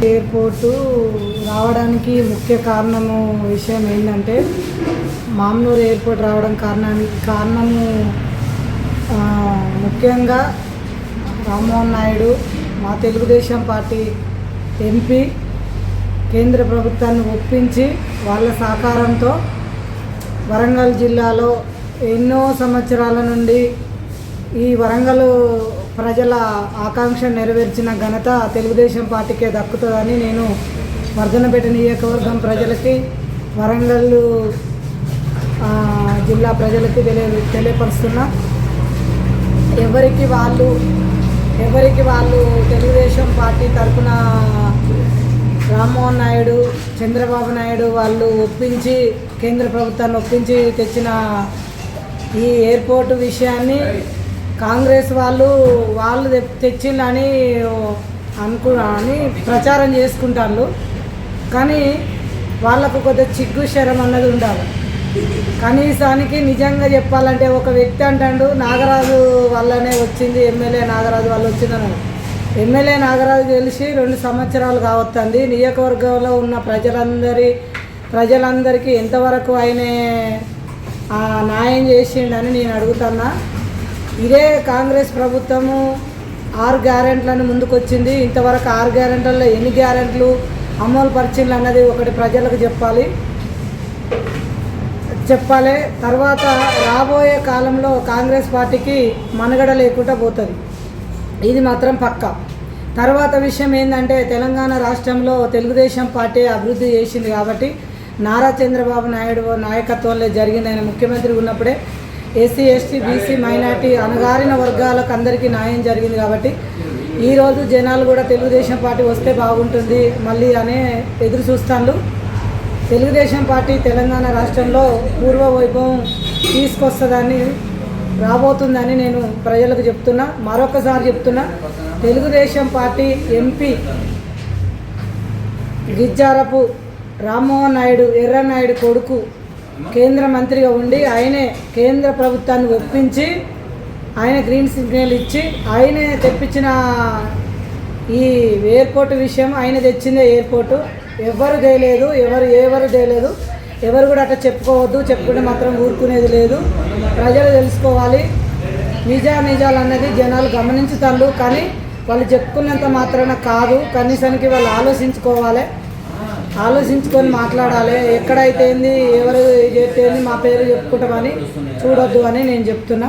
Airport రావడానికి ముఖ్య కారణము విషయం ఏంటంటే మామూలు ఎయిర్పోర్ట్ రావడం కారణానికి కారణము ముఖ్యంగా రామ్మోహన్ నాయుడు మా తెలుగుదేశం పార్టీ ఎంపీ కేంద్ర ప్రభుత్వాన్ని ఒప్పించి వాళ్ళ సహకారంతో వరంగల్ జిల్లాలో ఎన్నో సంవత్సరాల నుండి ఈ వరంగల్ ప్రజల ఆకాంక్ష నెరవేర్చిన ఘనత తెలుగుదేశం పార్టీకే దక్కుతుందని నేను వర్ధనపేట నియోజకవర్గం ప్రజలకి వరంగల్ జిల్లా ప్రజలకి తెలియ తెలియపరుస్తున్నా. ఎవరికి వాళ్ళు ఎవరికి వాళ్ళు తెలుగుదేశం పార్టీ తరఫున రామ్మోహన్ నాయుడు చంద్రబాబు నాయుడు వాళ్ళు ఒప్పించి కేంద్ర ప్రభుత్వాన్ని ఒప్పించి తెచ్చిన ఈ ఎయిర్పోర్ట్ విషయాన్ని కాంగ్రెస్ వాళ్ళు వాళ్ళు తె- తెచ్చిందని అనుకు అని ప్రచారం చేసుకుంటారు కానీ వాళ్ళకు కొద్దిగా చిగ్గు శరం అన్నది ఉండాలి. కనీసానికి నిజంగా చెప్పాలంటే ఒక వ్యక్తి అంటాడు నాగరాజు వల్లనే వచ్చింది ఎమ్మెల్యే నాగరాజు వల్ల వచ్చిందని ఎమ్మెల్యే నాగరాజు గెలిచి రెండు సంవత్సరాలు కావస్తుంది నియోజకవర్గంలో ఉన్న ప్రజలందరి ప్రజలందరికీ ఎంతవరకు ఆయనే న్యాయం చేసిండని నేను అడుగుతున్నా. ఇదే కాంగ్రెస్ ప్రభుత్వము ఆరు గ్యారెంట్లను ముందుకొచ్చింది. ఇంతవరకు ఆరు గ్యారెంట్లలో ఎన్ని గ్యారెంట్లు అమలు పరిచిండ్లు అన్నది ఒకటి ప్రజలకు చెప్పాలి. చెప్పాలి. తర్వాత రాబోయే కాలంలో కాంగ్రెస్ పార్టీకి మనుగడ లేకుండా పోతుంది. ఇది మాత్రం పక్క. తర్వాత విషయం ఏంటంటే తెలంగాణ రాష్ట్రంలో తెలుగుదేశం పార్టీ అభివృద్ధి చేసింది కాబట్టి నారా చంద్రబాబు నాయుడు నాయకత్వంలో జరిగింది ఆయన ముఖ్యమంత్రి ఉన్నప్పుడే ఎస్సీ ఎస్టీ బీసీ మైనార్టీ అణగారిన వర్గాలకు అందరికీ న్యాయం జరిగింది కాబట్టి ఈరోజు జనాలు కూడా తెలుగుదేశం పార్టీ వస్తే బాగుంటుంది. మళ్ళీ అనే ఎదురు చూస్తాను తెలుగుదేశం పార్టీ తెలంగాణ రాష్ట్రంలో పూర్వ వైభవం తీసుకొస్తుందని రాబోతుందని నేను ప్రజలకు చెప్తున్నా. మరొకసారి చెప్తున్నా తెలుగుదేశం పార్టీ ఎంపీ గిజ్జారపు రామ్మోహన్ నాయుడు ఎర్రనాయుడు కొడుకు కేంద్ర మంత్రిగా ఉండి ఆయనే కేంద్ర ప్రభుత్వాన్ని ఒప్పించి ఆయన గ్రీన్ సిగ్నల్ ఇచ్చి ఆయనే తెప్పించిన ఈ ఎయిర్పోర్ట్ విషయం ఆయన తెచ్చిందే ఎయిర్పోర్టు ఎవరు చేయలేదు ఎవరు ఎవరు చేయలేదు ఎవరు కూడా అట్లా చెప్పుకోవద్దు చెప్పుకుంటే మాత్రం ఊరుకునేది లేదు. ప్రజలు తెలుసుకోవాలి. నిజా నిజాలు అన్నది జనాలు గమనించుతారు కానీ వాళ్ళు చెప్పుకున్నంత మాత్రాన కాదు. కనీసానికి వాళ్ళు ఆలోచించుకోవాలి. ఆలోచించుకొని మాట్లాడాలి. ఎక్కడైతే ఏంది ఎవరు చేస్తే మా పేరు చెప్పుకుంటామని చూడొద్దు అని నేను చెప్తున్నా.